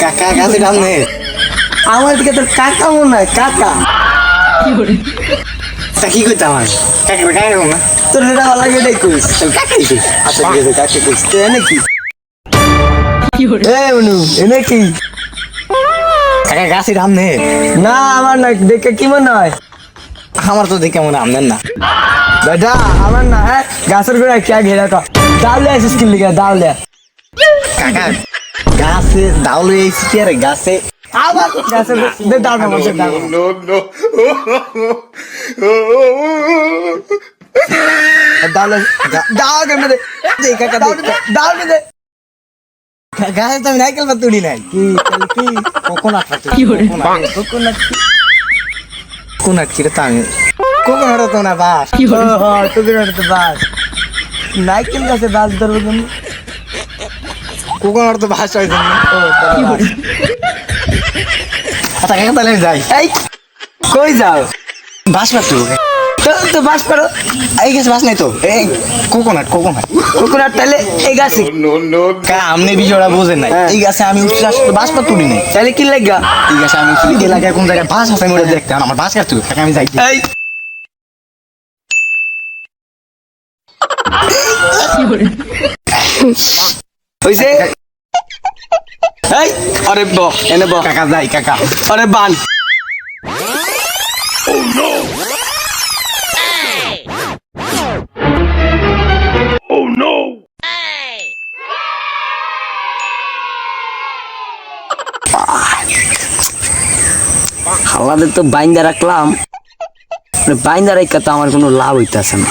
কাকা কাছে নাম নেই আমার দিকে কাকা মনে হয়, কাকা। তা কি করতে আমার? কাকা কাকা না? তোর এটা ভালো লাগে এটাই আচ্ছা ঠিক আছে তো এনে কি? এনে কি? কাকা না। আমার না, দেখে কি মনে হয়? আমার তো দেখে মনে আমনেন না। বেটা আমার না হ্যাঁ গাছের গোড়া কে ঘেরা কা। দাউলে আসিস কি লিগা দাউলে কাকা গাছে দাউলে এসে কি আরে গাছে? আবার দে দাও না বসে দাও no, no. দাউলে দাও কেমনে দে? দে কাকা দাও দাও দে। গাছে তো নাইকেল বা তুলি নাই। কি কি কোকোনাট? কোকোনাট। কোকোনাট কি? রে কোকোনাট তো না বাস। কি হরে? হ্যাঁ কোকোনাট তো বাস। নাইকেল গাছে বাস ধরবো কেন কোকোনাট তো বাস হয়，আচ্ছা কাকা তাহলে যাই। এই কই যাও? বাস পাতো তো তো বাস পারো এই গাছ বাস নাই তো। এই কোকোনাট কোকোনাট। কোকোনাট তাহলে এই গাছে? আমনে বিষয়টা বোঝেন নাই। এই গাছে আমি উঠছি আসলে বাস পা তুলি নাই। তাহলে কি লাগা? এই গাছে আমি উঠছি এলাকায় কোন জায়গায় বাস আছে আমি ওটা দেখতে। আমার বাস কাটতে আমি যাই হইছে? এই আরে ব এনে ব। কাকা যাই কাকা। আরে বান। হালাদের তো বাইন্দা রাখলাম। বাইন্দা রেখা তো আমার কোনো লাভ হইতেছে না।